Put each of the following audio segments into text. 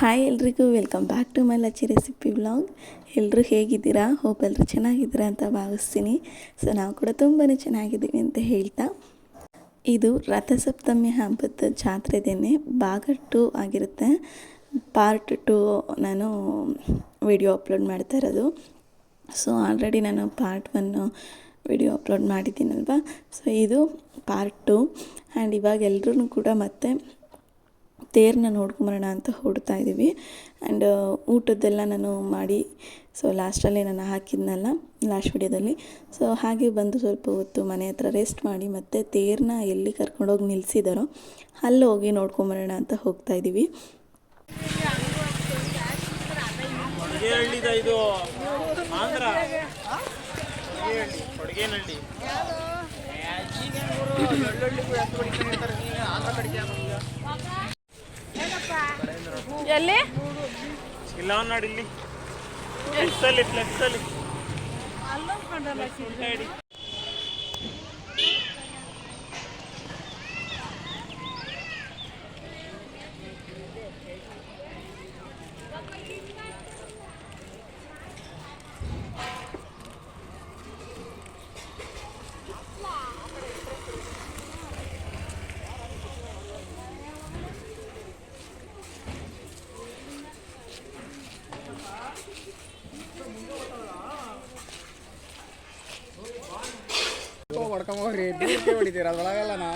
Hi ಎಲ್ರಿಗೂ, welcome back to my Lachchi recipe blog ಎಲ್ಲರೂ ಹೇಗಿದ್ದೀರಾ? ಹೋಪ್ ಎಲ್ಲರೂ ಚೆನ್ನಾಗಿದ್ದೀರಾ ಅಂತ ಭಾವಿಸ್ತೀನಿ. ಸೊ, ನಾವು ಕೂಡ ತುಂಬಾ ಚೆನ್ನಾಗಿದ್ದೀವಿ ಅಂತ ಹೇಳ್ತಾ. ಇದು ರಥಸಪ್ತಮಿ ಹಬ್ಬದ ಜಾತ್ರೆ ದಿನ ಭಾಗ ಟು ಆಗಿರುತ್ತೆ. ಪಾರ್ಟ್ ಟು ನಾನು ವಿಡಿಯೋ ಅಪ್ಲೋಡ್ ಮಾಡ್ತಾ ಇರೋದು. ಸೊ ಆಲ್ರೆಡಿ ನಾನು ಪಾರ್ಟ್ ಒನ್ನು ವಿಡಿಯೋ ಅಪ್ಲೋಡ್ ಮಾಡಿದ್ದೀನಲ್ವ? ಸೊ ಇದು ಪಾರ್ಟ್ ಟು ಆ್ಯಂಡ್ ಇವಾಗ ಎಲ್ಲರೂ ಕೂಡ ಮತ್ತೆ ತೇರನ್ನ ನೋಡ್ಕೊಂಬರೋಣ ಅಂತ ಹೊಡ್ತಾ ಇದ್ದೀವಿ. ಆ್ಯಂಡ್ ಊಟದ್ದೆಲ್ಲ ನಾನು ಮಾಡಿ ಸೊ ಲಾಸ್ಟಲ್ಲಿ ನಾನು ಹಾಕಿದ್ನಲ್ಲ ಲಾಸ್ಟ್ ವಿಡಿಯೋದಲ್ಲಿ. ಸೊ ಹಾಗೆ ಬಂದು ಸ್ವಲ್ಪ ಹೊತ್ತು ಮನೆ ಹತ್ರ ರೆಸ್ಟ್ ಮಾಡಿ ಮತ್ತೆ ತೇರನ್ನ ಎಲ್ಲಿ ಕರ್ಕೊಂಡೋಗಿ ನಿಲ್ಲಿಸಿದಾರೋ ಅಲ್ಲಿ ಹೋಗಿ ನೋಡ್ಕೊಂಬರೋಣ ಅಂತ ಹೋಗ್ತಾ ಇದ್ದೀವಿ. ಆಂಧ್ರ. ಎಲ್ಲಿ? ಇಲ್ಲ ನೋಡಿ ಇಲ್ಲಿ ಫ್ಲೆಕ್ಸ್ ಅಲ್ಲಿ. ಫ್ಲೆಕ್ಸ್ ಅಲ್ಲಿ. ಹೊಡ್ಕೊಂಬೋಗ್ರಿ ದೂರಕ್ಕೆ ಹೊಡಿತೀರ? ಅದ್ರೊಳಗಲ್ಲನಾ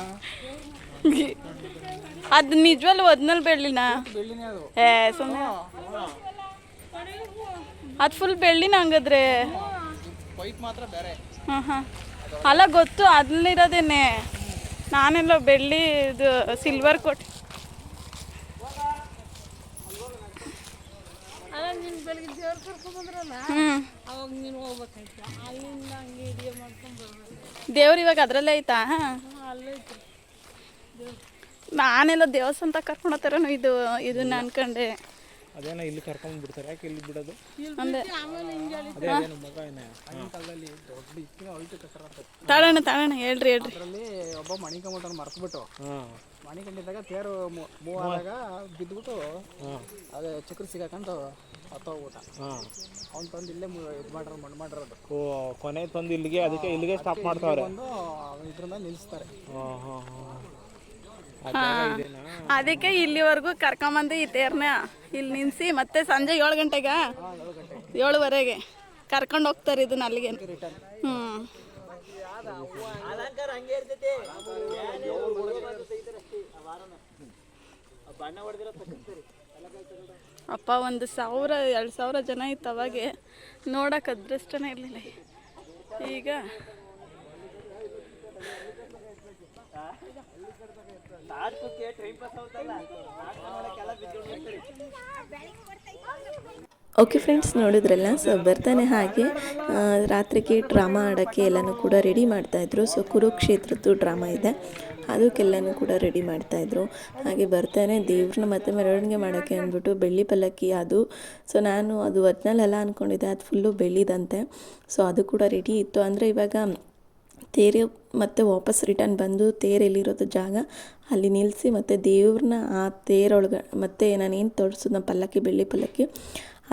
ಅದು ನಿಜವಲ್ಲ ಒದ್ನಲ್ಲಿ ಬೆಳ್ಳಿನ? ಬೆಳ್ಳಿನೇ ಅದು. ಏ ಸುಮ್ಮನೆ ಅದು ಫುಲ್ ಬೆಳ್ಳಿನ ಹಂಗದ್ರೆ? ವೈಟ್ ಮಾತ್ರ ಬೇರೆ. ಹಾಂ ಹಾಂ. ಅಲ್ಲ ಗೊತ್ತು ಅದ್ರಲ್ಲಿರೋದೇನೆ ನಾನೆಲ್ಲ ಬೆಳ್ಳಿ ಇದು ಸಿಲ್ವರ್ ಕೊಟ್ಟು ದೇವ್ರು ಇವಾಗ ಅದ್ರಲ್ಲೇ ಐತಾ? ನಾನೆಲ್ಲ ದೇವಸ್ಥಾನ ಕರ್ಕೊಂಡು ಹೋಗ್ತಾರೇನೋ ಇದು ಇದನ್ನ ಅನ್ಕೊಂಡೆ. ಅದೇನೋ ಇಲ್ಲಿ ಕರ್ಕೊಂಡ್ ಬಿಡ್ತಾರೆ ಯಾಕೆ ಇಲ್ಲಿ ಬಿಡೋದು? ಅಂದೆ ಅದೇ ಅದೇನು ಮಗ ಏನೇ ಕಾಲದಲ್ಲಿ ದೊಡ್ಡ ಇತ್ತಿನ ಅಳ್ತು ಕಟ್ಟರ ತಾಳಣ್ಣ ತಾಳಣ್ಣ ಹೇಳ್ರಿ ಹೇಳ್ರಿ. ಅದರಲ್ಲಿ ಒಬ್ಬ ಮಣಿಕಂಬಿಟ್ಟು ಮರ್ತ್ಬಿಟ್ಟು ಹಾಂ. ಮಣಿಕಂಡಿದ್ದಾಗ ತೇರು ಮೂವ್ ಆದಾಗ ಬಿದ್ದುಬಿಟ್ಟು ಅದೇ ಚಕ್ರ ಸಿಗಾಕಂತ ಹತ್ತೋಗ್ಬಿಟ್ಟ. ಹಾಂ. ಅವ್ನು ತಂದು ಇಲ್ಲೇ ಇದು ಮಾಡ್ರ ಮಣ್ಣು ಮಾಡಿರೋದು. ಓ ಕೊನೆ ತಂದು ಇಲ್ಲಿಗೆ ಅದಕ್ಕೆ ಇಲ್ಲಿಗೆ ಸ್ಟಾಪ್ ಮಾಡ್ತಾವ್ರೆ? ಬಂದು ಇದ್ರಿಂದ ನಿಲ್ಲಿಸ್ತಾರೆ ಹಾಂ ಅದಕ್ಕೆ ಇಲ್ಲಿವರೆಗೂ ಕರ್ಕೊಂಬಂದು ಈ ತೇರ್ನ ಇಲ್ಲಿ ನಿನ್ಸಿ ಮತ್ತೆ ಸಂಜೆ ಏಳು ಗಂಟೆಗ ಏಳುವರೆಗೆ ಕರ್ಕೊಂಡು ಹೋಗ್ತಾರೆ ಇದನ್ನ ಅಲ್ಲಿಗೆ. ಹ್ಞೂ ಅಪ್ಪ ಒಂದು ಸಾವಿರ, ಎರಡು ಸಾವಿರ ಜನ ಇತ್ತು ಅವಾಗೆ. ನೋಡೋಕೆ ಅದೃಷ್ಟನೇ ಇರಲಿಲ್ಲ. ಈಗ ಓಕೆ ಫ್ರೆಂಡ್ಸ್ ನೋಡಿದ್ರಲ್ಲ? ಸೊ ಬರ್ತಾನೆ ಹಾಗೆ. ರಾತ್ರಿಗೆ ಡ್ರಾಮಾ ಆಡೋಕ್ಕೆ ಎಲ್ಲನೂ ಕೂಡ ರೆಡಿ ಮಾಡ್ತಾಯಿದ್ರು ಸೊ ಕುರುಕ್ಷೇತ್ರದ್ದು ಡ್ರಾಮಾ ಇದೆ. ಅದಕ್ಕೆಲ್ಲನೂ ಕೂಡ ರೆಡಿ ಮಾಡ್ತಾಯಿದ್ರು. ಹಾಗೆ ಬರ್ತಾನೆ ದೇವ್ರನ್ನ ಮತ್ತೆ ಮೆರವಣಿಗೆ ಮಾಡೋಕ್ಕೆ ಅಂದ್ಬಿಟ್ಟು ಬೆಳ್ಳಿ ಪಲ್ಲಕ್ಕಿ ಅದು. ಸೊ ನಾನು ಅದು ಒರಿಜಿನಲ್ ಅಲ್ಲ ಅಂದ್ಕೊಂಡಿದ್ದೆ ಅದು ಫುಲ್ಲು ಬೆಳ್ಳಿದಂತೆ. ಸೊ ಅದು ಕೂಡ ರೆಡಿ ಇತ್ತು. ಅಂದರೆ ಇವಾಗ ತೇರು ಮತ್ತೆ ವಾಪಸ್ ರಿಟರ್ನ್ ಬಂದು ತೇರೆಲ್ಲಿರೋದು ಜಾಗ, ಅಲ್ಲಿ ನಿಲ್ಲಿಸಿ ಮತ್ತು ದೇವ್ರನ್ನ ಆ ತೇರೊಳಗೆ ಮತ್ತು ನಾನೇನು ತೋರಿಸಿದ್ನ ಪಲ್ಲಕ್ಕಿ, ಬೆಳ್ಳಿ ಪಲ್ಲಕ್ಕಿ,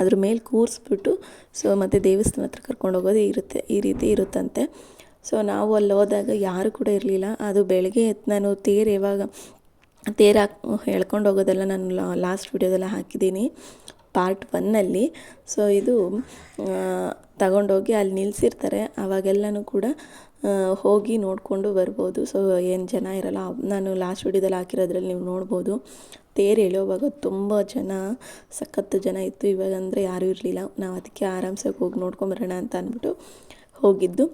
ಅದ್ರ ಮೇಲೆ ಕೂರಿಸ್ಬಿಟ್ಟು ಸೊ ಮತ್ತು ದೇವಸ್ಥಾನ ಹತ್ರ ಕರ್ಕೊಂಡು ಹೋಗೋದು ಇರುತ್ತೆ, ಈ ರೀತಿ ಇರುತ್ತಂತೆ. ಸೊ ನಾವು ಅಲ್ಲಿ ಹೋದಾಗ ಯಾರು ಕೂಡ ಇರಲಿಲ್ಲ. ಅದು ಬೆಳಗ್ಗೆ ಎದ್ದು ನಾನು ತೇರು ಯಾವಾಗ ತೇರು ಹಾಕ್, ಎಳ್ಕೊಂಡು ಹೋಗೋದೆಲ್ಲ ನಾನು ಲಾಸ್ಟ್ ವಿಡಿಯೋದೆಲ್ಲ ಹಾಕಿದ್ದೀನಿ. ಪಾರ್ಟ್ ಒನ್ನಲ್ಲಿ ಸೊ ಇದು ತಗೊಂಡೋಗಿ ಅಲ್ಲಿ ನಿಲ್ಲಿಸಿರ್ತಾರೆ ಅವಾಗೆಲ್ಲನೂ ಕೂಡ ಹೋಗಿ ನೋಡಿಕೊಂಡು ಬರ್ಬೋದು. ಸೊ ಏನು ಜನ ಇರಲ್ಲ. ನಾನು ಲಾಸ್ಟ್ ವಿಡಿಯೋದಲ್ಲಿ ಹಾಕಿರೋದ್ರಲ್ಲಿ ನೀವು ನೋಡ್ಬೋದು. ತೇರು ಎಳೆಯೋವಾಗ ತುಂಬ ಜನ, ಸಖತ್ತು ಜನ ಇತ್ತು. ಇವಾಗ ಅಂದರೆ ಯಾರೂ ಇರಲಿಲ್ಲ. ನಾವು ಅದಕ್ಕೆ ಆರಾಮ್ಸಾಗಿ ಹೋಗಿ ನೋಡ್ಕೊಂಬರೋಣ ಅಂತ ಅಂದ್ಬಿಟ್ಟು ಹೋಗಿದ್ದು.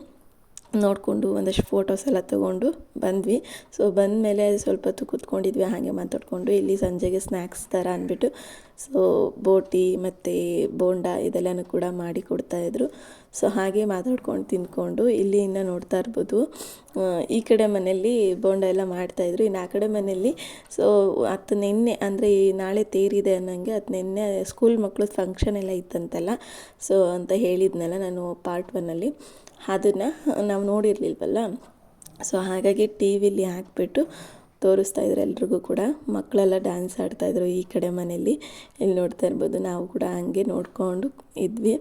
ನೋಡಿಕೊಂಡು ಒಂದಷ್ಟು ಫೋಟೋಸ್ ಎಲ್ಲ ತೊಗೊಂಡು ಬಂದ್ವಿ. ಸೊ ಬಂದಮೇಲೆ ಸ್ವಲ್ಪ ಹೊತ್ತು ಕೂತ್ಕೊಂಡಿದ್ವಿ, ಹಾಗೆ ಮಾತಾಡಿಕೊಂಡು. ಇಲ್ಲಿ ಸಂಜೆಗೆ ಸ್ನ್ಯಾಕ್ಸ್ ಥರ ಅಂದ್ಬಿಟ್ಟು ಸೊ ಬೋಟಿ ಮತ್ತು ಬೋಂಡ ಇದೆಲ್ಲನೂ ಕೂಡ ಮಾಡಿ ಕೊಡ್ತಾಯಿದ್ರು ಸೊ ಹಾಗೆ ಮಾತಾಡ್ಕೊಂಡು ತಿಂದ್ಕೊಂಡು ಇಲ್ಲಿಂದ ನೋಡ್ತಾ ಇರ್ಬೋದು. ಈ ಕಡೆ ಮನೆಯಲ್ಲಿ ಬೋಂಡ ಎಲ್ಲ ಮಾಡ್ತಾಯಿದ್ರು ಇನ್ನು ಆ ಕಡೆ ಮನೆಯಲ್ಲಿ ಸೊ ಹತ್ತು ನಿನ್ನೆ ಅಂದರೆ ಈ ನಾಳೆ ತೇರಿದೆ ಅನ್ನೋಂಗೆ ಅದು ನಿನ್ನೆ ಸ್ಕೂಲ್ ಮಕ್ಕಳು ಫಂಕ್ಷನ್ ಎಲ್ಲ ಇತ್ತಂತಲ್ಲ ಸೊ ಅಂತ ಹೇಳಿದ್ನಲ್ಲ ನಾನು ಪಾರ್ಟ್ ಒನ್ನಲ್ಲಿ ಅದನ್ನು ನಾವು ನೋಡಿರಲಿಲ್ವಲ್ಲ? ಸೊ ಹಾಗಾಗಿ ಟಿ ವಿಲಿ ಹಾಕ್ಬಿಟ್ಟು ತೋರಿಸ್ತಾ ಇದ್ರು ಎಲ್ರಿಗೂ ಕೂಡ. ಮಕ್ಕಳೆಲ್ಲ ಡ್ಯಾನ್ಸ್ ಆಡ್ತಾಯಿದ್ರು ಈ ಕಡೆ ಮನೇಲಿ ಇಲ್ಲಿ ನೋಡ್ತಾ ಇರ್ಬೋದು, ನಾವು ಕೂಡ ಹಂಗೆ ನೋಡ್ಕೊಂಡು ಇದ್ವಿ.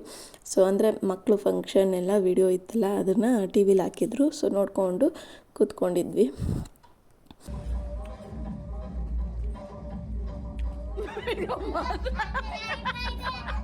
ಸೊ ಅಂದರೆ ಮಕ್ಕಳು ಫಂಕ್ಷನ್ ಎಲ್ಲ ವಿಡಿಯೋ ಇತ್ತಲ್ಲ, ಅದನ್ನು ಟಿ ವಿಲಿ ಹಾಕಿದ್ರು. ಸೊ ನೋಡಿಕೊಂಡು ಕೂತ್ಕೊಂಡಿದ್ವಿ.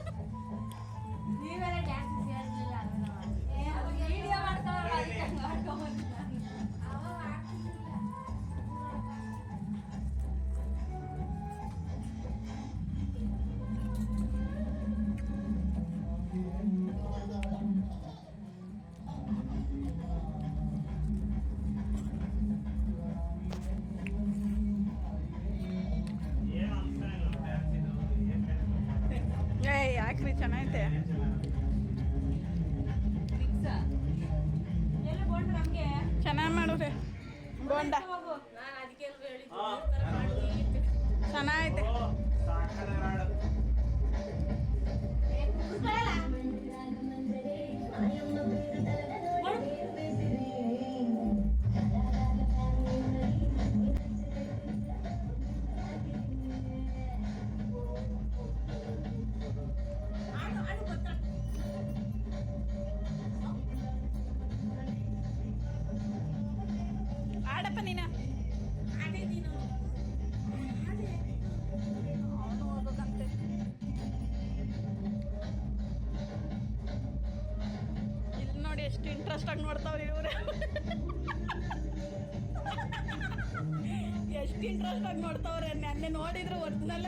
ಎಷ್ಟು ಮಾಡ್ತಾವ್ರಿ ಇವ್ರು ಎಷ್ಟು ಇಂಟ್ರೆಸ್ಟ್ ಆಗಿ ನೋಡ್ತಾವ್ರೆ ನೆನ್ನೆ ನೋಡಿದ್ರು ಒರಿಜಿನಲ್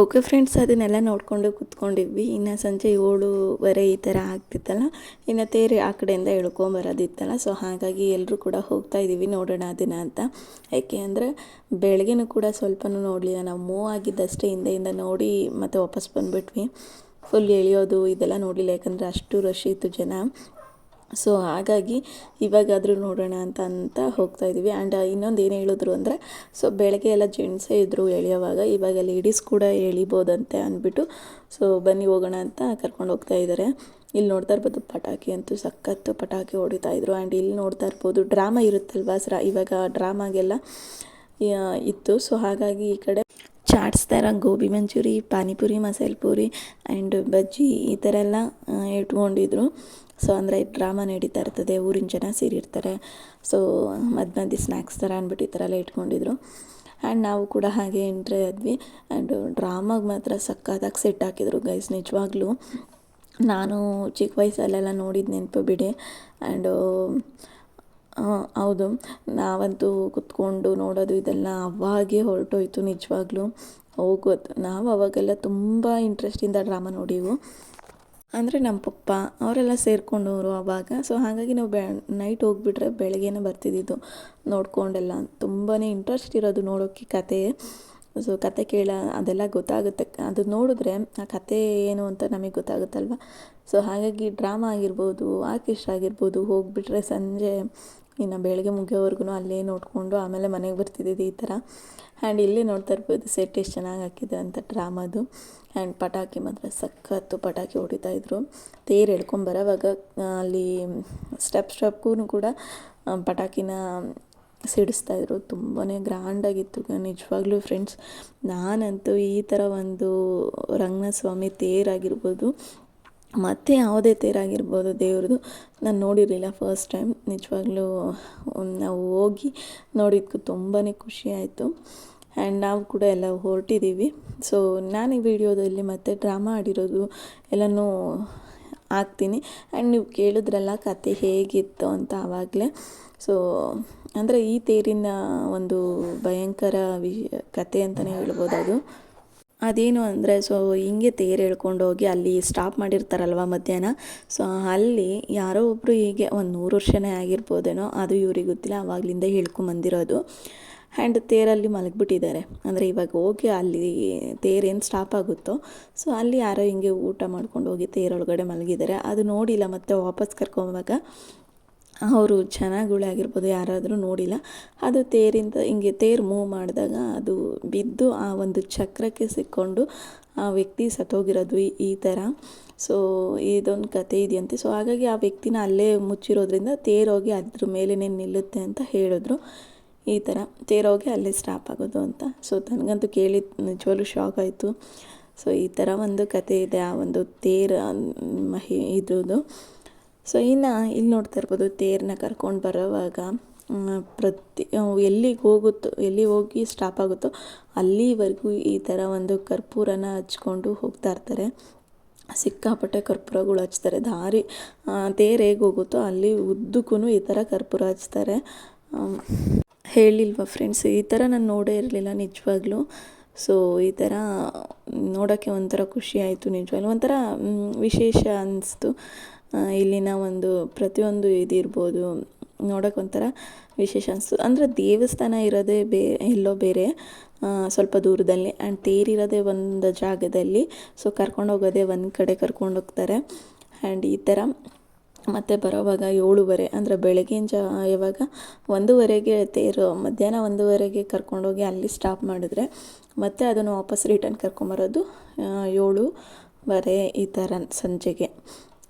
ಓಕೆ ಫ್ರೆಂಡ್ಸ್ ಅದನ್ನೆಲ್ಲ ನೋಡಿಕೊಂಡು ಕೂತ್ಕೊಂಡಿದ್ವಿ. ಇನ್ನು ಸಂಜೆ ಏಳುವರೆ ಈ ಥರ ಆಗ್ತಿತ್ತಲ್ಲ? ಇನ್ನು ತೇರು ಆ ಕಡೆಯಿಂದ ಎಳ್ಕೊಂಬರೋದಿತ್ತಲ್ಲ ಸೊ ಹಾಗಾಗಿ ಎಲ್ಲರೂ ಕೂಡ ಹೋಗ್ತಾ ಇದ್ದೀವಿ ನೋಡೋಣ ದಿನ ಅಂತ. ಯಾಕೆ ಅಂದರೆ, ಬೆಳಗ್ಗೆನೂ ಕೂಡ ಸ್ವಲ್ಪನೂ ನೋಡಲಿಲ್ಲ. ನಾವು ಮೂವ್ ಆಗಿದ್ದಷ್ಟೇ ಹಿಂದೆಯಿಂದ ನೋಡಿ ಮತ್ತೆ ವಾಪಸ್ ಬಂದುಬಿಟ್ವಿ. ಫುಲ್ ಎಳೆಯೋದು ಇದೆಲ್ಲ ನೋಡಲಿಲ್ಲ. ಯಾಕಂದರೆ ಅಷ್ಟು ರಶ್ ಇತ್ತು ಜನ. ಸೊ ಹಾಗಾಗಿ ಇವಾಗಾದರೂ ನೋಡೋಣ ಅಂತ ಅಂತ ಹೋಗ್ತಾ ಇದ್ದೀವಿ. ಆ್ಯಂಡ್ ಇನ್ನೊಂದು ಏನು ಹೇಳಿದ್ರು ಅಂದರೆ, ಸೊ ಬೆಳಗ್ಗೆ ಎಲ್ಲ ಜೆಂಟ್ಸೇ ಇದ್ದರು ಎಳೆಯೋವಾಗ, ಇವಾಗ ಲೇಡೀಸ್ ಕೂಡ ಎಳಿಬೋದಂತೆ ಅಂದ್ಬಿಟ್ಟು, ಸೊ ಬನ್ನಿ ಹೋಗೋಣ ಅಂತ ಕರ್ಕೊಂಡು ಹೋಗ್ತಾ ಇದ್ದಾರೆ ಇಲ್ಲಿ ನೋಡ್ತಾ ಇರ್ಬೋದು ಪಟಾಕಿ ಅಂತೂ ಸಖತ್ತು ಪಟಾಕಿ ಹೊಡಿತಾ ಇದ್ರು. ಆ್ಯಂಡ್ ಇಲ್ಲಿ ನೋಡ್ತಾ ಇರ್ಬೋದು ಡ್ರಾಮಾ ಇರುತ್ತಲ್ವಾ ಸರ? ಇವಾಗ ಡ್ರಾಮಾಗೆಲ್ಲ ಇತ್ತು. ಸೊ ಹಾಗಾಗಿ ಈ ಕಡೆ ಚಾಟ್ಸ್ ಥರ ಗೋಬಿ ಮಂಚೂರಿ, ಪಾನಿಪುರಿ, ಮಸಾಲೆ ಪೂರಿ ಆ್ಯಂಡ್ ಬಜ್ಜಿ ಈ ಥರ ಎಲ್ಲ ಇಟ್ಕೊಂಡಿದ್ರು. ಸೊ ಅಂದರೆ ಡ್ರಾಮಾ ನಡೀತಾ ಇರ್ತದೆ, ಊರಿನ ಜನ ಸೇರಿರ್ತಾರೆ. ಸೊ ಮಧ್ಯ ಮಧ್ಯೆ ಸ್ನ್ಯಾಕ್ಸ್ ಥರ ಅಂದ್ಬಿಟ್ಟು ಈ ಥರ ಎಲ್ಲ ಇಟ್ಕೊಂಡಿದ್ರು. ಆ್ಯಂಡ್ ನಾವು ಕೂಡ ಹಾಗೆ ಎಂಟ್ರಿ ಆದ್ವಿ. ಆ್ಯಂಡ್ ಡ್ರಾಮಾಗೆ ಮಾತ್ರ ಸಕ್ಕತ್ತಾಗಿ ಸೆಟ್ ಹಾಕಿದ್ರು ಗೈಸ್ ನಿಜವಾಗ್ಲೂ. ನಾನು ಚಿಕ್ಕ ವಯಸ್ಸಲ್ಲೆಲ್ಲ ನೋಡಿದ ನೆನಪು ಬಿಡಿ. ಆ್ಯಂಡು ಹೌದು. ನಾವಂತೂ ಕುತ್ಕೊಂಡು ನೋಡೋದು ಇದೆಲ್ಲ ಅವಾಗೇ ಹೊರಟೋಯ್ತು ನಿಜವಾಗ್ಲೂ. ಹೋಗೋದು ನಾವು ಅವಾಗೆಲ್ಲ ತುಂಬ ಇಂಟ್ರೆಸ್ಟಿಂದ ಡ್ರಾಮಾ ನೋಡಿವು. ಅಂದರೆ ನಮ್ಮ ಪಪ್ಪ, ಅವರೆಲ್ಲ ಸೇರಿಕೊಂಡವರು ಅವಾಗ. ಸೊ ಹಾಗಾಗಿ ನಾವು ಬೆ ನೈಟ್ ಹೋಗಿಬಿಟ್ರೆ ಬೆಳಗ್ಗೆನೇ ಬರ್ತಿದ್ದಿದ್ದು ನೋಡ್ಕೊಂಡೆಲ್ಲ. ತುಂಬಾ ಇಂಟ್ರೆಸ್ಟ್ ಇರೋದು ನೋಡೋಕ್ಕೆ ಕತೆ. ಸೊ ಕತೆ ಕೇಳ, ಅದೆಲ್ಲ ಗೊತ್ತಾಗುತ್ತೆ. ಅದು ನೋಡಿದ್ರೆ ಆ ಕತೆ ಏನು ಅಂತ ನಮಗೆ ಗೊತ್ತಾಗುತ್ತಲ್ವ? ಸೊ ಹಾಗಾಗಿ ಡ್ರಾಮಾ ಆಗಿರ್ಬೋದು ಆರ್ಕೆಸ್ಟ್ರಾ ಆಗಿರ್ಬೋದು, ಹೋಗಿಬಿಟ್ರೆ ಸಂಜೆ ಇನ್ನು ಬೆಳಗ್ಗೆ ಮುಗಿಯೋವರೆಗೂ ಅಲ್ಲೇ ನೋಡಿಕೊಂಡು ಆಮೇಲೆ ಮನೆಗೆ ಬರ್ತಿದ್ದಿದ್ದು ಈ ಥರ ಆ್ಯಂಡ್ ಇಲ್ಲಿ ನೋಡ್ತಾ ಇರ್ಬೋದು ಸೆಟ್ ಎಷ್ಟು ಚೆನ್ನಾಗಿ ಹಾಕಿದೆ ಅಂತ ಡ್ರಾಮಾದು ಆ್ಯಂಡ್ ಪಟಾಕಿ ಮಾತ್ರ ಸಖತ್ತು ಪಟಾಕಿ ಹೊಡಿತಾ ಇದ್ರು. ತೇರು ಎಳ್ಕೊಂಬರೋವಾಗ ಅಲ್ಲಿ ಸ್ಟೆಪ್ ಸ್ಟೆಪ್ಗೂ ಕೂಡ ಪಟಾಕಿನ ಸಿಡಿಸ್ತಾಯಿದ್ರು ತುಂಬಾ ಗ್ರ್ಯಾಂಡಾಗಿತ್ತು ನಿಜವಾಗ್ಲೂ ಫ್ರೆಂಡ್ಸ್ ನಾನಂತೂ ಈ ಥರ ಒಂದು ರಂಗನಾಥ ಸ್ವಾಮಿ ತೇರಾಗಿರ್ಬೋದು ಮತ್ತು ಯಾವುದೇ ತೇರಾಗಿರ್ಬೋದು ದೇವ್ರದ್ದು ನಾನು ನೋಡಿರಲಿಲ್ಲ ಫಸ್ಟ್ ಟೈಮ್ ನಿಜವಾಗ್ಲೂ ನಾವು ಹೋಗಿ ನೋಡಿದ್ದಕ್ಕೂ ತುಂಬಾ ಖುಷಿ ಆಯಿತು. ಆ್ಯಂಡ್ ನಾವು ಕೂಡ ಎಲ್ಲ ಹೊರಟಿದ್ದೀವಿ ಸೊ ನಾನು ಈ ವಿಡಿಯೋದಲ್ಲಿ ಮತ್ತೆ ಡ್ರಾಮಾ ಆಡಿರೋದು ಎಲ್ಲನೂ ಹಾಕ್ತೀನಿ. ಆ್ಯಂಡ್ ನೀವು ಕೇಳಿದ್ರಲ್ಲ ಕತೆ ಹೇಗಿತ್ತು ಅಂತ ಆವಾಗಲೇ. ಸೊ ಅಂದರೆ ಈ ತೇರಿನ ಒಂದು ಭಯಂಕರ ವಿ ಕತೆ ಅಂತಲೇ ಹೇಳ್ಬೋದು ಅದು. ಅದೇನು ಅಂದರೆ ಸೊ ಹಿಂಗೆ ತೇರು ಎಳ್ಕೊಂಡು ಹೋಗಿ ಅಲ್ಲಿ ಸ್ಟಾಪ್ ಮಾಡಿರ್ತಾರಲ್ವ ಮಧ್ಯಾಹ್ನ? ಸೊ ಅಲ್ಲಿ ಯಾರೋ ಒಬ್ಬರು ಹೀಗೆ ಒಂದು ನೂರು ವರ್ಷನೇ ಆಗಿರ್ಬೋದೇನೋ, ಅದು ಇವ್ರಿಗೆ ಗೊತ್ತಿಲ್ಲ ಆವಾಗಲಿಂದ ಹೇಳ್ಕೊಂಬಂದಿರೋದು ಆ್ಯಂಡ್ ತೇರಲ್ಲಿ ಮಲಗಿಬಿಟ್ಟಿದ್ದಾರೆ. ಅಂದರೆ ಇವಾಗ ಹೋಗಿ ಅಲ್ಲಿ ತೇರೇನು ಸ್ಟಾಪ್ ಆಗುತ್ತೋ ಸೊ ಅಲ್ಲಿ ಯಾರೋ ಹಿಂಗೆ ಊಟ ಮಾಡ್ಕೊಂಡು ಹೋಗಿ ತೇರೊಳಗಡೆ ಮಲಗಿದ್ದಾರೆ. ಅದು ನೋಡಿಲ್ಲ ಮತ್ತೆ ವಾಪಸ್ ಕರ್ಕೊಂಬಾಗ ಅವರು ಜನಗಳೇ ಆಗಿರ್ಬೋದು, ಯಾರಾದರೂ ನೋಡಿಲ್ಲ. ಅದು ತೇರಿಂದ, ಹಿಂಗೆ ತೇರು ಮೂವ್ ಮಾಡಿದಾಗ ಅದು ಬಿದ್ದು ಆ ಒಂದು ಚಕ್ರಕ್ಕೆ ಸಿಕ್ಕೊಂಡು ಆ ವ್ಯಕ್ತಿ ಸತ್ತೋಗಿರೋದು ಈ- ಈ ಥರ. ಸೊ ಇದೊಂದು ಕತೆ ಇದೆಯಂತೆ. ಸೊ ಹಾಗಾಗಿ ಆ ವ್ಯಕ್ತಿನ ಅಲ್ಲೇ ಮುಚ್ಚಿರೋದ್ರಿಂದ ತೇರೋಗಿ ಅದ್ರ ಮೇಲೇ ನಿಲ್ಲುತ್ತೆ ಅಂತ ಹೇಳಿದ್ರು. ಈ ಥರ ತೇರೋಗಿ ಅಲ್ಲೇ ಸ್ಟಾಪ್ ಆಗೋದು ಅಂತ. ಸೊ ನನಗಂತೂ ಕೇಳಿ ನಿಜವಾಗ್ಲೂ ಶಾಕ್ ಆಯಿತು. ಸೊ ಈ ಥರ ಒಂದು ಕತೆ ಇದೆ, ಆ ಒಂದು ತೇರ ಮಹಿ, ಇದ್ರದ್ದು. ಸೊ ಇನ್ನು ಇಲ್ಲಿ ನೋಡ್ತಾ ಇರ್ಬೋದು ತೇರನ್ನ ಕರ್ಕೊಂಡು ಬರೋವಾಗ ಪ್ರತಿ ಎಲ್ಲಿಗೆ ಹೋಗುತ್ತೋ ಎಲ್ಲಿ ಹೋಗಿ ಸ್ಟಾಪ್ ಆಗುತ್ತೋ ಅಲ್ಲಿವರೆಗೂ ಈ ಥರ ಒಂದು ಕರ್ಪೂರನ ಹಚ್ಕೊಂಡು ಹೋಗ್ತಾ ಇರ್ತಾರೆ. ಸಿಕ್ಕಾಪಟ್ಟೆ ಕರ್ಪೂರಗಳು ಹಚ್ತಾರೆ. ದಾರಿ ತೇರು ಹೇಗೆ ಹೋಗುತ್ತೋ ಅಲ್ಲಿ ಉದ್ದಕ್ಕೂ ಈ ಥರ ಕರ್ಪೂರ ಹಚ್ತಾರೆ. ಹೇಳಿಲ್ವಾ ಫ್ರೆಂಡ್ಸ್ ಈ ಥರ ನಾನು ನೋಡೇ ಇರಲಿಲ್ಲ ನಿಜವಾಗ್ಲೂ. ಸೊ ಈ ಥರ ನೋಡೋಕ್ಕೆ ಒಂಥರ ಖುಷಿ ಆಯಿತು ನಿಜವಾಗ್ಲೂ. ಒಂಥರ ವಿಶೇಷ ಅನ್ನಿಸ್ತು ಇಲ್ಲಿನ ಒಂದು ಪ್ರತಿಯೊಂದು ಇದಿರ್ಬೋದು. ನೋಡೋಕೆ ಒಂಥರ ವಿಶೇಷ ಅನಿಸ್ತು. ಅಂದರೆ ದೇವಸ್ಥಾನ ಇರೋದೇ ಬೇ, ಎಲ್ಲೋ ಬೇರೆ ಸ್ವಲ್ಪ ದೂರದಲ್ಲಿ. ಆ್ಯಂಡ್ ತೇರಿರೋದೇ ಒಂದು ಜಾಗದಲ್ಲಿ. ಸೊ ಕರ್ಕೊಂಡು ಹೋಗೋದೇ ಒಂದು ಕಡೆ ಕರ್ಕೊಂಡು ಹೋಗ್ತಾರೆ. ಆ್ಯಂಡ್ ಈ ಥರ ಮತ್ತೆ ಬರೋವಾಗ ಏಳುವರೆ, ಅಂದರೆ ಬೆಳಗಿನ ಜಾ, ಯಾವಾಗ ಒಂದೂವರೆಗೆ ತೇರು, ಮಧ್ಯಾಹ್ನ ಒಂದೂವರೆಗೆ ಕರ್ಕೊಂಡೋಗಿ ಅಲ್ಲಿ ಸ್ಟಾಪ್ ಮಾಡಿದ್ರೆ ಮತ್ತೆ ಅದನ್ನು ವಾಪಸ್ ರಿಟರ್ನ್ ಕರ್ಕೊಂಬರೋದು ಏಳುವರೆ ಈ ಥರ ಸಂಜೆಗೆ.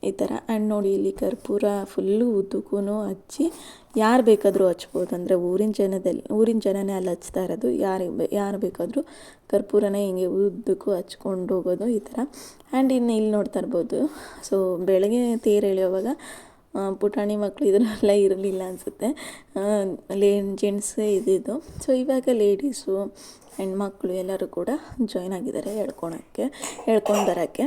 ಈ ಥರ ಆ್ಯಂಡ್ ನೋಡಿ, ಇಲ್ಲಿ ಕರ್ಪೂರ ಫುಲ್ಲು ಉದ್ದಕ್ಕೂ ಹಚ್ಚಿ, ಯಾರು ಬೇಕಾದರೂ ಹಚ್ಬೋದು. ಅಂದರೆ ಊರಿನ ಜನದಲ್ಲಿ, ಊರಿನ ಜನನೇ ಅಲ್ಲಿ ಹಚ್ತಾ ಇರೋದು. ಯಾರಿಗೆ ಯಾರು ಬೇಕಾದರೂ ಕರ್ಪೂರನೇ ಹಿಂಗೆ ಉದ್ದಕ್ಕೂ ಹಚ್ಕೊಂಡು ಹೋಗೋದು ಈ ಥರ. ಆ್ಯಂಡ್ ಇನ್ನು ಇಲ್ಲಿ ನೋಡ್ತಾ ಇರ್ಬೋದು. ಸೊ ಬೆಳಗ್ಗೆ ತೇರು ಎಳೆಯುವಾಗ ಪುಟಾಣಿ ಮಕ್ಕಳು ಇದನ್ನೆಲ್ಲ ಇರಲಿಲ್ಲ ಅನಿಸುತ್ತೆ. ಲೇ ಜೆಂಟ್ಸೇ ಇದ್ದಿದ್ದು ಸೊ ಇವಾಗ ಲೇಡೀಸು ಹೆಣ್ಮಕ್ಳು ಎಲ್ಲರೂ ಕೂಡ ಜಾಯ್ನ್ ಆಗಿದ್ದಾರೆ ಹೇಳ್ಕೊಳಕ್ಕೆ ಹೇಳ್ಕೊಂಡು ಬರೋಕ್ಕೆ.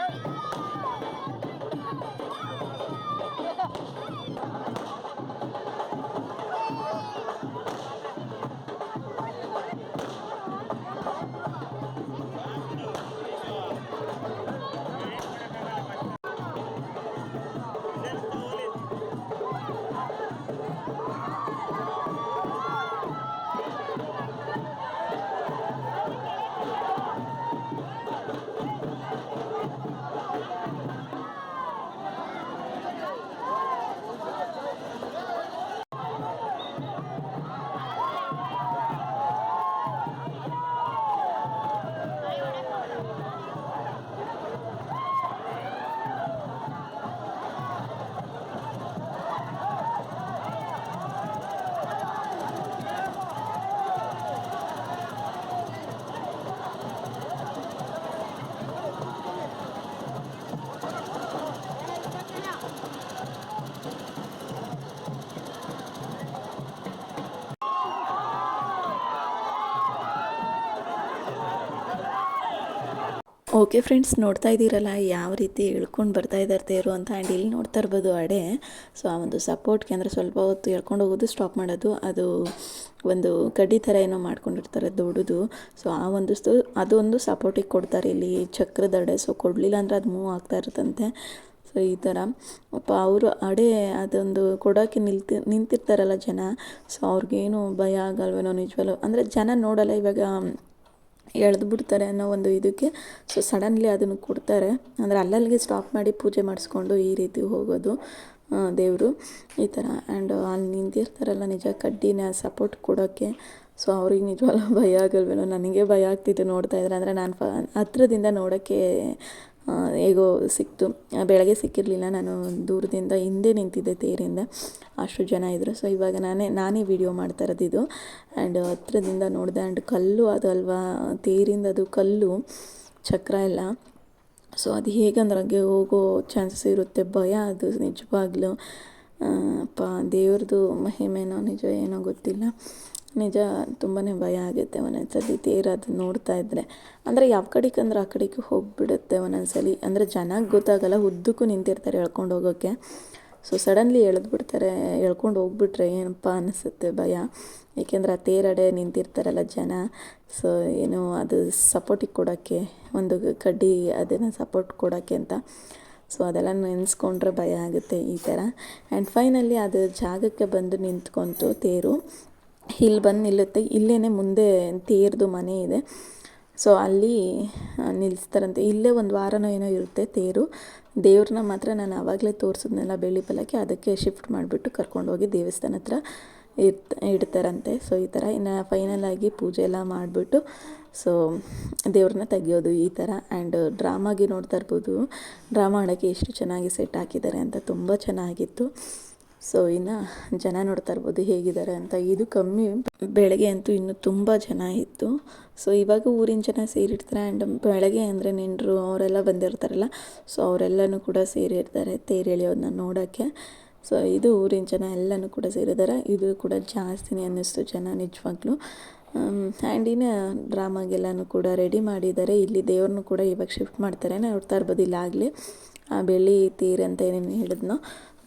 ಓಕೆ ಫ್ರೆಂಡ್ಸ್, ನೋಡ್ತಾ ಇದ್ದೀರಲ್ಲ, ಯಾವ ರೀತಿ ಇಳ್ಕೊಂಡು ಬರ್ತಾ ಇದ್ದಾರೆ ತೇರು ಅಂತ ಆ್ಯಂಡ್ ಇಲ್ಲಿ ನೋಡ್ತಾ ಇರ್ಬೋದು ಅಡೆ. ಸೊ ಆ ಒಂದು ಸಪೋರ್ಟ್ಗೆ ಅಂದರೆ ಸ್ವಲ್ಪ ಹೊತ್ತು ಎಳ್ಕೊಂಡು ಹೋಗೋದು ಸ್ಟಾಪ್ ಮಾಡೋದು, ಅದು ಒಂದು ಕಡ್ಡಿ ಥರ ಏನೋ ಮಾಡ್ಕೊಂಡಿರ್ತಾರೆ ದೊಡ್ಡದು. ಸೊ ಆ ಒಂದು ಸ್ತು ಅದೊಂದು ಸಪೋರ್ಟಿಗೆ ಕೊಡ್ತಾರೆ ಇಲ್ಲಿ ಚಕ್ರದಡೆ ಸೊ ಕೊಡಲಿಲ್ಲ ಅಂದರೆ ಅದು ಮೂವ್ ಆಗ್ತಾ ಇರುತ್ತಂತೆ. ಸೊ ಈ ಥರ. ಪಾಪ ಅವರು ಅಡೆ ಅದೊಂದು ಕೊಡೋಕ್ಕೆ ನಿಲ್ತಿ, ನಿಂತಿರ್ತಾರಲ್ಲ ಜನ. ಸೊ ಅವ್ರಿಗೇನು ಭಯ ಆಗಲ್ವೇನೋ ನಿಜವಲ್ಲೋ ಅಂದರೆ ಜನ ನೋಡಲ್ಲ, ಇವಾಗ ಎಳೆದು ಬಿಡ್ತಾರೆ ಅನ್ನೋ ಒಂದು ಇದಕ್ಕೆ. ಸೊ ಸಡನ್ಲಿ ಅದನ್ನು ಕೊಡ್ತಾರೆ. ಅಂದರೆ ಅಲ್ಲಲ್ಲಿಗೆ ಸ್ಟಾಪ್ ಮಾಡಿ ಪೂಜೆ ಮಾಡಿಸ್ಕೊಂಡು ಈ ರೀತಿ ಹೋಗೋದು ದೇವರು. ಈ ಥರ. ಆ್ಯಂಡ್ ಅಲ್ಲಿ ನಿಂತಿರ್ತಾರಲ್ಲ ನಿಜ ಕಡ್ಡಿನ ಸಪೋರ್ಟ್ ಕೊಡೋಕ್ಕೆ. ಸೊ ಅವ್ರಿಗೆ ನಿಜವಾಗ್ಲೂ ಭಯ ಆಗಲ್ವೇನೋ. ನನಗೆ ಭಯ ಆಗ್ತಿತ್ತು ನೋಡ್ತಾ ಇದ್ರೆ. ಅಂದರೆ ನಾನು ಹತ್ರದಿಂದ ನೋಡೋಕ್ಕೆ ಹೇಗೋ ಸಿಕ್ತು. ಬೆಳಗ್ಗೆ ಸಿಕ್ಕಿರಲಿಲ್ಲ. ನಾನು ದೂರದಿಂದ ಹಿಂದೆ ನಿಂತಿದ್ದೆ ತೇರಿಂದ. ಅಷ್ಟು ಜನ ಇದ್ದರು ಸೊ ಇವಾಗ ನಾನೇ ನಾನೇ ವಿಡಿಯೋ ಮಾಡ್ತಾ ಇರೋದು ಇದು. ಆ್ಯಂಡ್ ಹತ್ರದಿಂದ ನೋಡಿದೆ. ಆ್ಯಂಡ್ ಕಲ್ಲು ಅದು ಅಲ್ವಾ? ತೇರಿಂದ ಅದು ಕಲ್ಲು, ಚಕ್ರ ಎಲ್ಲ. ಸೊ ಅದು ಹೇಗಂದ್ರೆ ಹಂಗೆ ಚಾನ್ಸಸ್ ಇರುತ್ತೆ. ಭಯ ಅದು ನಿಜವಾಗ್ಲೂ. ಅಪ್ಪ, ದೇವ್ರದ್ದು ಮಹಿಮೆನೋ ನಿಜ ಏನೋ ಗೊತ್ತಿಲ್ಲ. ನಿಜ ತುಂಬಾ ಭಯ ಆಗುತ್ತೆ ಒಂದೊಂದ್ಸಲಿ ತೇರು ಅದು ನೋಡ್ತಾ ಇದ್ದರೆ ಅಂದರೆ ಯಾವ ಕಡೆಗೆ ಅಂದ್ರೆ ಆ ಕಡೆಗೆ ಹೋಗಿಬಿಡುತ್ತೆ ಒಂದೊಂದ್ಸಲಿ. ಅಂದರೆ ಚೆನ್ನಾಗಿ ಗೊತ್ತಾಗಲ್ಲ, ಉದ್ದಕ್ಕೂ ನಿಂತಿರ್ತಾರೆ ಎಳ್ಕೊಂಡು ಹೋಗೋಕ್ಕೆ ಸೊ ಸಡನ್ಲಿ ಬಿಡ್ತಾರೆ ಎಳ್ಕೊಂಡು ಹೋಗ್ಬಿಟ್ರೆ ಏನಪ್ಪ ಅನಿಸುತ್ತೆ ಭಯ. ಏಕೆಂದರೆ ಆ ತೇರಡೆ ನಿಂತಿರ್ತಾರಲ್ಲ ಜನ. ಸೊ ಏನು ಅದು ಸಪೋರ್ಟಿಗೆ ಕೊಡೋಕ್ಕೆ ಒಂದು ಕಡ್ಡಿ ಅದನ್ನು ಸಪೋರ್ಟ್ ಕೊಡೋಕ್ಕೆ ಅಂತ. ಸೊ ಅದೆಲ್ಲ ನೆನೆಸ್ಕೊಂಡ್ರೆ ಭಯ ಆಗುತ್ತೆ ಈ ಥರ ಆ್ಯಂಡ್ ಫೈನಲಿ ಅದು ಜಾಗಕ್ಕೆ ಬಂದು ನಿಂತ್ಕೊಂತು ತೇರು. ಇಲ್ಲಿ ಬಂದು ನಿಲ್ಲುತ್ತೆ. ಇಲ್ಲೇ ಮುಂದೆ ತೇರ್ದು ಮನೆ ಇದೆ. ಸೊ, ಅಲ್ಲಿ ನಿಲ್ಲಿಸ್ತಾರಂತೆ ಇಲ್ಲೇ ಒಂದು ವಾರನೋ ಏನೋ ಇರುತ್ತೆ ತೇರು. ದೇವ್ರನ್ನ ಮಾತ್ರ ನಾನು ಆವಾಗಲೇ ತೋರಿಸಿದ್ನಲ್ಲ ಬೆಳ್ಳಿ ಪಲ್ಲಕ್ಕೆ ಅದಕ್ಕೆ ಶಿಫ್ಟ್ ಮಾಡಿಬಿಟ್ಟು ಕರ್ಕೊಂಡೋಗಿ ದೇವಸ್ಥಾನ ಹತ್ರ ಇರ್ತ, ಇಡ್ತಾರಂತೆ. ಸೊ, ಈ ಥರ ಇನ್ನು ಫೈನಲ್ ಆಗಿ ಪೂಜೆ ಎಲ್ಲ ಮಾಡಿಬಿಟ್ಟು, ಸೊ ದೇವ್ರನ್ನ ತೆಗಿಯೋದು ಈ ಥರ. ಆ್ಯಂಡ್ ಡ್ರಾಮಾಗಿ ನೋಡ್ತಾ ಇರ್ಬೋದು. ಡ್ರಾಮಾ ಆಡೋಕ್ಕೆ ಎಷ್ಟು ಚೆನ್ನಾಗಿ ಸೆಟ್ ಹಾಕಿದ್ದಾರೆ ಅಂತ ತುಂಬ ಚೆನ್ನಾಗಿತ್ತು. ಸೊ ಇನ್ನು ಜನ ನೋಡ್ತಾ ಇರ್ಬೋದು ಹೇಗಿದ್ದಾರೆ ಅಂತ. ಇದು ಕಮ್ಮಿ. ಬೆಳಗ್ಗೆ ಅಂತೂ ಇನ್ನೂ ತುಂಬ ಜನ ಇತ್ತು. ಸೊ ಇವಾಗ ಊರಿನ ಜನ ಸೇರಿರ್ತಾರೆ ಆ್ಯಂಡ್ ಬೆಳಗ್ಗೆ ಅಂದರೆ ನೆಂಟರು ಅವರೆಲ್ಲ ಬಂದಿರ್ತಾರಲ್ಲ, ಸೊ ಅವರೆಲ್ಲನೂ ಕೂಡ ಸೇರಿರ್ತಾರೆ ತೇರು ಎಳೆಯೋದನ್ನ ನೋಡೋಕ್ಕೆ. ಸೊ ಇದು ಊರಿನ ಜನ ಎಲ್ಲನೂ ಕೂಡ ಸೇರಿದ್ದಾರೆ ಇದು ಕೂಡ ಜಾಸ್ತಿನೇ ಅನ್ನಿಸ್ತು ಜನ ನಿಜವಾಗ್ಲೂ. ಆ್ಯಂಡ್ ಇನ್ನು ಡ್ರಾಮಾಗೆಲ್ಲನೂ ಕೂಡ ರೆಡಿ ಮಾಡಿದ್ದಾರೆ ಇಲ್ಲಿ ದೇವ್ರನ್ನೂ ಕೂಡ ಇವಾಗ ಶಿಫ್ಟ್ ಮಾಡ್ತಾರೆ. ನೋಡ್ತಾ ಇರ್ಬೋದು, ಇಲ್ಲಾಗಲೇ. ಆ ಬೆಳ್ಳಿ ತೀರ್ ಅಂತ ಏನೇನು ಹೇಳಿದ್ನೋ.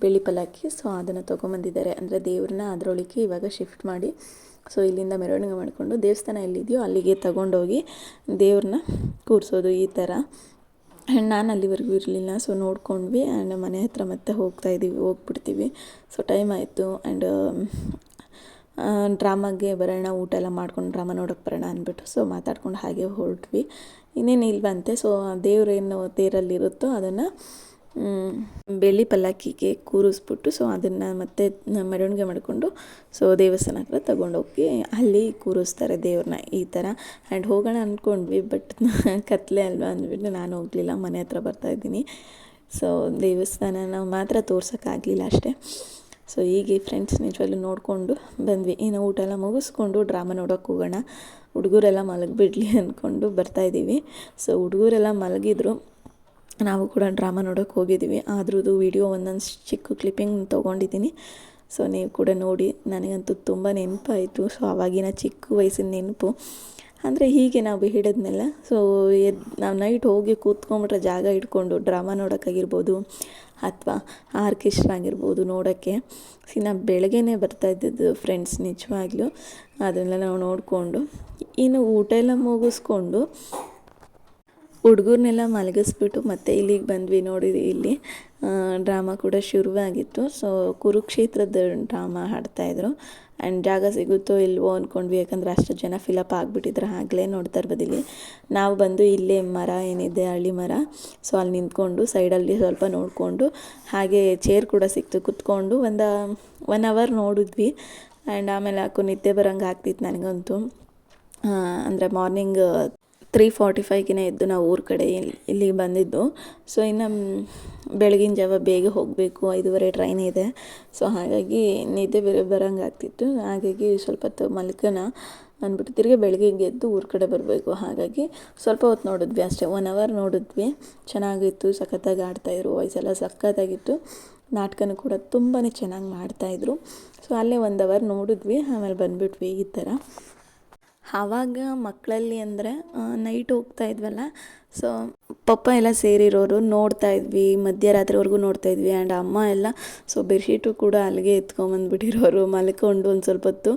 ಬೆಳ್ಳಿ ಪಲ್ಲಕ್ಕಿ ಸೊ ಅದನ್ನು ತೊಗೊಂಬಂದಿದ್ದಾರೆ. ಅಂದರೆ ದೇವ್ರನ್ನ ಅದರೊಳಗೆ ಇವಾಗ ಶಿಫ್ಟ್ ಮಾಡಿ ಸೊ ಇಲ್ಲಿಂದ ಮೆರವಣಿಗೆ ಮಾಡಿಕೊಂಡು ದೇವಸ್ಥಾನ ಎಲ್ಲಿದೆಯೋ ಅಲ್ಲಿಗೆ ತಗೊಂಡೋಗಿ ದೇವ್ರನ್ನ ಕೂರಿಸೋದು ಈ ಥರ ಆ್ಯಂಡ್ ನಾನು ಅಲ್ಲಿವರೆಗೂ ಇರಲಿಲ್ಲ ಸೊ ನೋಡ್ಕೊಂಡ್ವಿ ಆ್ಯಂಡ್ ಮನೆ ಹತ್ರ ಮತ್ತೆ ಹೋಗ್ತಾ ಇದ್ದೀವಿ ಹೋಗ್ಬಿಡ್ತೀವಿ. ಸೊ ಟೈಮ್ ಆಯಿತು ಆ್ಯಂಡ್ ಡ್ರಾಮಾಗೆ ಬರೋಣ, ಊಟ ಎಲ್ಲ ಮಾಡ್ಕೊಂಡು ಡ್ರಾಮಾ ನೋಡೋಕೆ ಬರೋಣ ಅಂದ್ಬಿಟ್ಟು ಸೊ ಮಾತಾಡ್ಕೊಂಡು ಹಾಗೆ ಹೊರಟ್ವಿ. ಇನ್ನೇನು ಇಲ್ವಂತೆ ಸೊ ದೇವ್ರೇನು ತೇರಲ್ಲಿರುತ್ತೋ ಅದನ್ನು ಬೆಳ್ಳಿ ಪಲ್ಲಕ್ಕಿಗೆ ಕೂರಿಸ್ಬಿಟ್ಟು ಸೊ ಅದನ್ನು ಮತ್ತೆ ಮೆರವಣಿಗೆ ಮಾಡಿಕೊಂಡು ಸೊ ದೇವಸ್ಥಾನ ಹತ್ರ ತಗೊಂಡೋಗಿ ಅಲ್ಲಿ ಕೂರಿಸ್ತಾರೆ ದೇವ್ರನ್ನ ಈ ಥರ ಆ್ಯಂಡ್ ಹೋಗೋಣ ಅಂದ್ಕೊಂಡ್ವಿ ಬಟ್ ಕತ್ಲೆ ಅಲ್ವಾ ಅಂದ್ಬಿಟ್ಟು ನಾನು ಹೋಗಲಿಲ್ಲ, ಮನೆ ಹತ್ರ ಬರ್ತಾಯಿದ್ದೀನಿ ಸೊ ದೇವಸ್ಥಾನನ ಮಾತ್ರ ತೋರ್ಸೋಕ್ಕಾಗಲಿಲ್ಲ ಅಷ್ಟೇ. ಸೊ ಹೀಗೆ ಫ್ರೆಂಡ್ಸ್ ನಿಜವಾಗ್ಲೂ ನೋಡಿಕೊಂಡು ಬಂದ್ವಿ. ಇನ್ನು ಊಟ ಎಲ್ಲ ಮುಗಿಸ್ಕೊಂಡು ಡ್ರಾಮಾ ನೋಡೋಕೆ ಹೋಗೋಣ. ಹುಡುಗರೆಲ್ಲ ಮಲಗಿಬಿಡ್ಲಿ ಅಂದ್ಕೊಂಡು ಬರ್ತಾಯಿದ್ದೀವಿ ಸೊ ಹುಡುಗರೆಲ್ಲ ಮಲಗಿದ್ರು. ನಾವು ಕೂಡ ಡ್ರಾಮಾ ನೋಡೋಕೆ ಹೋಗಿದ್ದೀವಿ. ಅದ್ರದ್ದು ವಿಡಿಯೋ ಒಂದೊಂದು ಚಿಕ್ಕ ಕ್ಲಿಪ್ಪಿಂಗ್ ತೊಗೊಂಡಿದ್ದೀನಿ. ಸೊ ನೀವು ಕೂಡ ನೋಡಿ, ನನಗಂತೂ ತುಂಬ ನೆನಪಾಯಿತು. ಸೊ ಆವಾಗಿನ ಚಿಕ್ಕ ವಯಸ್ಸಿನ ನೆನಪು. ಅಂದರೆ ಹೀಗೆ ನಾವು ಹಿಡಿದ್ನೆಲ್ಲ, ಸೊ ಎದ್, ನಾವು ನೈಟ್ ಹೋಗಿ ಕೂತ್ಕೊಂಬಿಟ್ರೆ ಜಾಗ ಇಟ್ಕೊಂಡು ಡ್ರಾಮಾ ನೋಡೋಕ್ಕಾಗಿರ್ಬೋದು ಅಥವಾ ಆರ್ಕೆಸ್ಟ್ರಾ ಆಗಿರ್ಬೋದು ನೋಡೋಕ್ಕೆ. ಸಿ ನಾವು ಬೆಳಗ್ಗೆನೇ ಬರ್ತಾ ಇದ್ದಿದ್ದು ಫ್ರೆಂಡ್ಸ್ ನಿಜವಾಗ್ಲೂ. ಅದನ್ನೆಲ್ಲ ನಾವು ನೋಡಿಕೊಂಡು, ಇನ್ನು ಊಟ ಎಲ್ಲ ಮುಗಿಸ್ಕೊಂಡು ಹುಡುಗರ್ನೆಲ್ಲ ಮಲಗಿಸ್ಬಿಟ್ಟು ಮತ್ತೆ ಇಲ್ಲಿಗೆ ಬಂದ್ವಿ ನೋಡಿದ್ವಿ ಇಲ್ಲಿ. ಡ್ರಾಮಾ ಕೂಡ ಶುರುವಾಗಿತ್ತು. ಸೊ ಕುರುಕ್ಷೇತ್ರದ ಡ್ರಾಮಾ ಹಾಡ್ತಾಯಿದ್ರು ಆ್ಯಂಡ್ ಜಾಗ ಸಿಗುತ್ತೋ ಇಲ್ವೋ ಅಂದ್ಕೊಂಡ್ವಿ ಯಾಕಂದ್ರೆ ಅಷ್ಟು ಜನ ಫಿಲಪ್ ಆಗಿಬಿಟ್ಟಿದ್ರೆ. ಆಗಲೇ ನೋಡ್ತಾ ಇರ್ಬೋದಿಲ್ಲಿ ನಾವು ಬಂದು ಇಲ್ಲೇ ಮರ ಏನಿದೆ, ಹಳ್ಳಿ ಮರ. ಸೊ ಅಲ್ಲಿ ನಿಂತ್ಕೊಂಡು ಸೈಡಲ್ಲಿ ಸ್ವಲ್ಪ ನೋಡಿಕೊಂಡು, ಹಾಗೆ ಚೇರ್ ಕೂಡ ಸಿಕ್ತು. ಕುತ್ಕೊಂಡು ಒಂದು ಒನ್ ಅವರ್ ನೋಡಿದ್ವಿ. ಆ್ಯಂಡ್ ಆಮೇಲೆ ಯಾಕೋ ನಿದ್ದೆ ಬರೋಂಗೆ ಆಗ್ತಿತ್ತು ನನಗಂತೂ ಅಂದರೆ ಮಾರ್ನಿಂಗ್ ತ್ರೀ ಫಾರ್ಟಿ ಫೈವ್ಗೆ ಎದ್ದು ನಾವು ಊರ ಕಡೆ ಇಲ್ಲಿ ಬಂದಿದ್ದು. ಸೊ ಇನ್ನು ಬೆಳಗಿನ ಜಾವ ಬೇಗ ಹೋಗಬೇಕು, ಐದೂವರೆ ಟ್ರೈನ್ ಇದೆ. ಸೊ ಹಾಗಾಗಿ ನಿದ್ದೆ ಬೇರೆ ಬರೋಂಗೆ ಆಗ್ತಿತ್ತು. ಹಾಗಾಗಿ ಸ್ವಲ್ಪ ಹೊತ್ತು ಮಲ್ಕೋಣ ಅಂದ್ಬಿಟ್ಟು ತಿರ್ಗಿ ಬೆಳಗ್ಗೆ ಎದ್ದು ಊರ ಕಡೆ ಬರಬೇಕು. ಹಾಗಾಗಿ ಸ್ವಲ್ಪ ಹೊತ್ತು ನೋಡಿದ್ವಿ ಅಷ್ಟೇ. ಒನ್ ಅವರ್ ನೋಡಿದ್ವಿ. ಚೆನ್ನಾಗಿತ್ತು, ಸಖತ್ತಾಗಿ ಆಡ್ತಾಯಿದ್ರು ವಾಯ್ಸೆಲ್ಲ ಸಖತ್ತಾಗಿತ್ತು. ನಾಟಕನೂ ಕೂಡ ತುಂಬಾ ಚೆನ್ನಾಗಿ ಮಾಡ್ತಾಯಿದ್ರು ಸೊ ಅಲ್ಲೇ ಒಂದು ಅವರ್ ನೋಡಿದ್ವಿ. ಆಮೇಲೆ ಬಂದುಬಿಟ್ವಿ ಈ ಥರ ಆವಾಗ ಮಕ್ಕಳಲ್ಲಿ ಅಂದರೆ ನೈಟ್ ಹೋಗ್ತಾ ಇದ್ವಲ್ಲ ಸೊ ಪಪ್ಪ ಎಲ್ಲ ಸೇರಿರೋರು ನೋಡ್ತಾ ಇದ್ವಿ, ಮಧ್ಯರಾತ್ರಿವರೆಗೂ ನೋಡ್ತಾ ಇದ್ವಿ ಆ್ಯಂಡ್ ಅಮ್ಮ ಎಲ್ಲ ಸೊ ಬೆಡ್ಶೀಟು ಕೂಡ ಅಲ್ಲಿಗೆ ಎತ್ಕೊಂಬಂದ್ಬಿಟ್ಟಿರೋರು, ಮಲ್ಕೊಂಡು ಒಂದು ಸ್ವಲ್ಪ ಹೊತ್ತು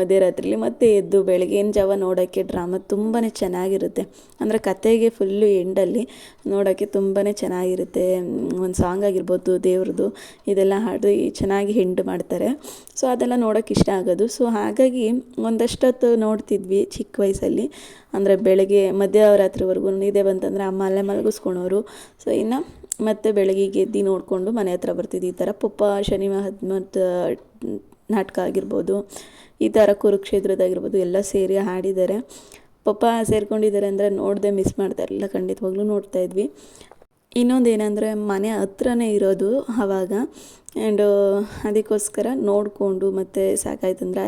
ಮಧ್ಯರಾತ್ರಿಲಿ ಮತ್ತೆ ಎದ್ದು ಬೆಳಗಿನ ಜಾವ ನೋಡೋಕ್ಕೆ ಡ್ರಾಮಾ ತುಂಬಾ ಚೆನ್ನಾಗಿರುತ್ತೆ. ಅಂದರೆ ಕತೆಗೆ ಫುಲ್ಲು ಎಂಡಲ್ಲಿ ನೋಡೋಕ್ಕೆ ತುಂಬಾ ಚೆನ್ನಾಗಿರುತ್ತೆ. ಒಂದು ಸಾಂಗ್ ಆಗಿರ್ಬೋದು, ದೇವ್ರದ್ದು, ಇದೆಲ್ಲ ಹಾಡು ಚೆನ್ನಾಗಿ ಹೆಂಡ್ ಮಾಡ್ತಾರೆ. ಸೊ ಅದೆಲ್ಲ ನೋಡೋಕೆ ಇಷ್ಟ ಆಗೋದು. ಸೊ ಹಾಗಾಗಿ ಒಂದಷ್ಟೊತ್ತು ನೋಡ್ತಿದ್ವಿ ಚಿಕ್ಕ ವಯಸ್ಸಲ್ಲಿ. ಅಂದರೆ ಬೆಳಗ್ಗೆ ಮಧ್ಯರಾತ್ರಿವರೆಗೂ ನಿದ್ದೆ ಬಂತಂದರೆ ಅಮ್ಮ ಅಲ್ಲೇ ಮಲಗಿಸ್ಕೊಳೋರು. ಸೊ ಇನ್ನು ಮತ್ತೆ ಬೆಳಗ್ಗೆ ಎದ್ದು ನೋಡಿಕೊಂಡು ಮನೆ ಹತ್ರ ಬರ್ತಿದ್ವಿ ಈ ಥರ ಪಪ್ಪ, ಶನಿ ಮಹದ್ಮತ್ ನಾಟಕ ಆಗಿರ್ಬೋದು, ಈ ಥರ ಕುರುಕ್ಷೇತ್ರದಾಗಿರ್ಬೋದು ಎಲ್ಲ ಸೇರಿ ಹಾಡಿದ್ದಾರೆ. ಪಪ್ಪ ಸೇರ್ಕೊಂಡಿದ್ದಾರೆ ಅಂದರೆ ನೋಡದೆ ಮಿಸ್ ಮಾಡ್ತಾ ಇರಲಿಲ್ಲ. ಖಂಡಿತವಾಗ್ಲೂ ನೋಡ್ತಾ ಇದ್ವಿ. ಇನ್ನೊಂದು ಏನಂದರೆ ಮನೆ ಹತ್ರನೇ ಇರೋದು ಆವಾಗ ಆ್ಯಂಡು ಅದಕ್ಕೋಸ್ಕರ ನೋಡಿಕೊಂಡು ಮತ್ತು ಸಾಕಾಯ್ತಂದ್ರೆ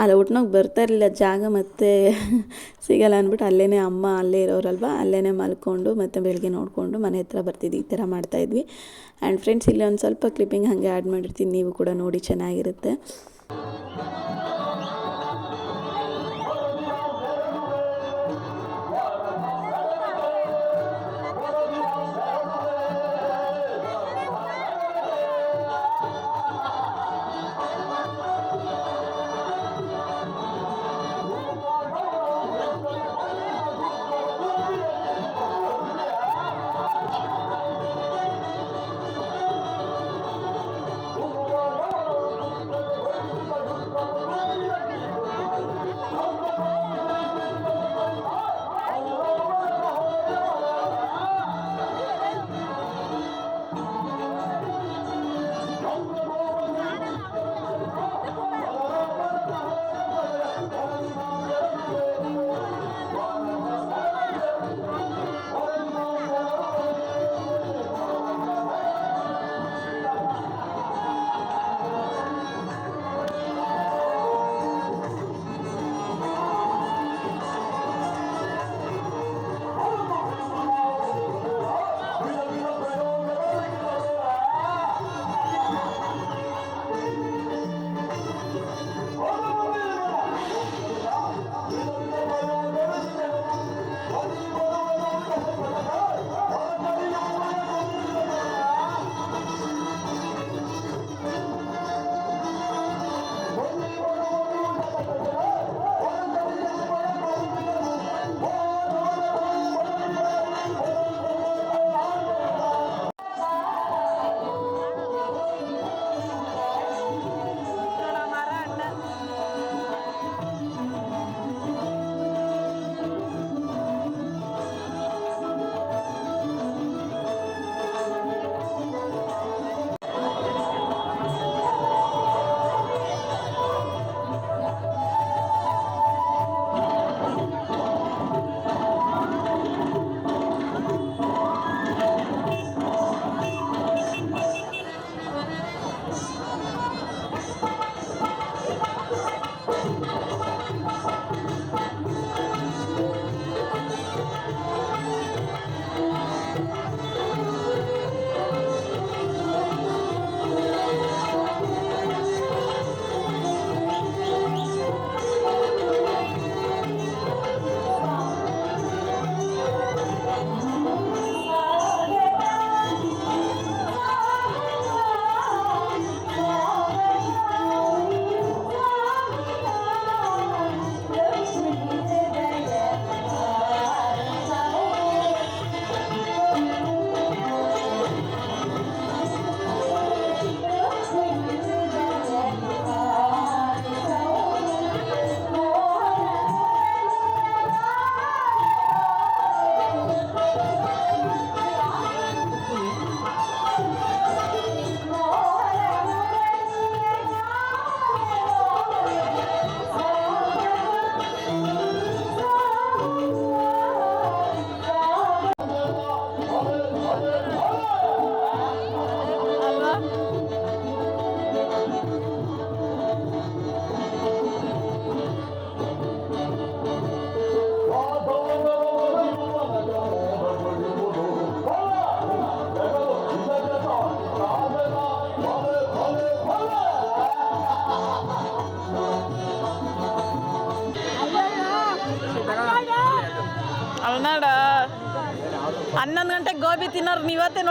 ಅಲ್ಲಿ ಒಟ್ನಾಗ ಬರ್ತಾ ಇರಲಿಲ್ಲ ಜಾಗ ಮತ್ತೆ ಸಿಗಲ್ಲ ಅಂದ್ಬಿಟ್ಟು ಅಲ್ಲೇ ಅಮ್ಮ ಅಲ್ಲೇ ಇರೋರಲ್ವ? ಅಲ್ಲೇ ಮಲ್ಕೊಂಡು ಮತ್ತು ಬೆಳಗ್ಗೆ ನೋಡಿಕೊಂಡು ಮನೆ ಹತ್ರ ಬರ್ತಿದ್ವಿ, ಈ ಥರ ಮಾಡ್ತಾಯಿದ್ವಿ ಆ್ಯಂಡ್ ಫ್ರೆಂಡ್ಸ್ ಇಲ್ಲಿ ಒಂದು ಸ್ವಲ್ಪ ಕ್ಲಿಪ್ಪಿಂಗ್ ಹಾಗೆ ಆ್ಯಡ್ ಮಾಡಿರ್ತೀನಿ, ನೀವು ಕೂಡ ನೋಡಿ ಚೆನ್ನಾಗಿರುತ್ತೆ.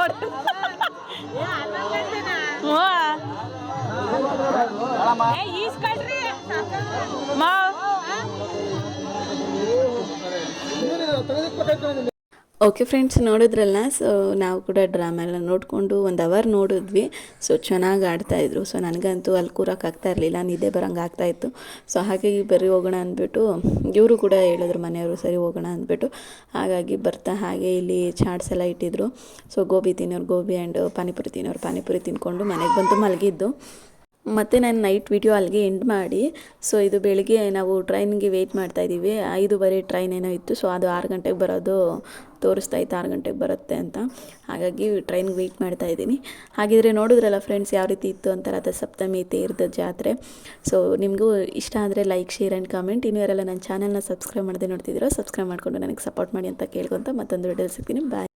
ನೋಡಿ ಹ್ಞೂ ಮಾವ್. ಓಕೆ ಫ್ರೆಂಡ್ಸ್ ನೋಡಿದ್ರಲ್ಲ? ಸೊ ನಾವು ಕೂಡ ಡ್ರಾಮಾ ಎಲ್ಲ ನೋಡಿಕೊಂಡು ಒಂದು ಅವರ್ ನೋಡಿದ್ವಿ. ಸೊ ಚೆನ್ನಾಗಿ ಆಡ್ತಾಯಿದ್ರು ಸೊ ನನಗಂತೂ ಅಲ್ಲಿ ಕೂರೋಕ್ಕಾಗ್ತಾ ಇರಲಿಲ್ಲ. ನಿದ್ದೆ ಬರೋಂಗೆ ಆಗ್ತಾಯಿತ್ತು ಸೊ ಹಾಗಾಗಿ ಬರೀ ಹೋಗೋಣ ಅಂದ್ಬಿಟ್ಟು, ಇವರು ಕೂಡ ಹೇಳಿದ್ರು ಮನೆಯವರು, ಸರಿ, ಹೋಗೋಣ ಅಂದ್ಬಿಟ್ಟು. ಹಾಗಾಗಿ ಬರ್ತಾ ಹಾಗೆ ಇಲ್ಲಿ ಚಾಟ್ಸ್ ಎಲ್ಲ ಇಟ್ಟಿದ್ರು. ಸೊ ಗೋಬಿ ತಿನ್ನೋರು ಗೋಬಿ ಆ್ಯಂಡ್ ಪಾನಿಪುರಿ ತಿನ್ನೋರು ಪಾನಿಪುರಿ ತಿನ್ಕೊಂಡು ಮನೆಗೆ ಬಂದು ಮಲಗಿದ್ದು. ಮತ್ತು ನಾನು ನೈಟ್ ವಿಡಿಯೋ ಅಲ್ಲಿಗೆ ಎಂಡ್ ಮಾಡಿ ಸೊ ಇದು ಬೆಳಿಗ್ಗೆ ನಾವು ಟ್ರೈನ್ಗೆ ವೆಯ್ಟ್ ಮಾಡ್ತಾಯಿದ್ದೀವಿ ಐದು ಐದೂವರೆ ಟ್ರೈನ್ ಏನೋ ಇತ್ತು. ಸೊ ಅದು ಆರು ಗಂಟೆಗೆ ಬರೋದು ತೋರಿಸ್ತಾ ಇತ್ತು ಆರು ಗಂಟೆಗೆ ಬರುತ್ತೆ ಅಂತ. ಹಾಗಾಗಿ ಟ್ರೈನ್ಗೆ ವೆಯ್ಟ್ ಮಾಡ್ತಾ ಇದ್ದೀನಿ. ಹಾಗಿದ್ರೆ ನೋಡಿದ್ರಲ್ಲ ಫ್ರೆಂಡ್ಸ್ ಯಾವ ರೀತಿ ಇತ್ತು ಅಂತ ರಥ ಸಪ್ತಮಿ, ತೇರ್ದ ಜಾತ್ರೆ. ಸೊ ನಿಮಗೂ ಇಷ್ಟ ಆದರೆ ಲೈಕ್ ಶೇರ್ ಆ್ಯಂಡ್ ಕಾಮೆಂಟ್ ಇನ್ನೂ ಯಾರೆಲ್ಲ ನನ್ನ ಚಾನಲ್ನ ಸಬ್ಸ್ಕ್ರೈಬ್ ಮಾಡದೆ ನೋಡ್ತಿದ್ದೀರೋ ಸಬ್ಸ್ಕ್ರೈಬ್ ಮಾಡಿಕೊಂಡು ನನಗೆ ಸಪೋರ್ಟ್ ಮಾಡಿ ಅಂತ ಕೇಳ್ಕೊಂತ ಮತ್ತೊಂದು ವಿಡಿಯೋ ಸಿಗ್ತೀನಿ. ಬಾಯ್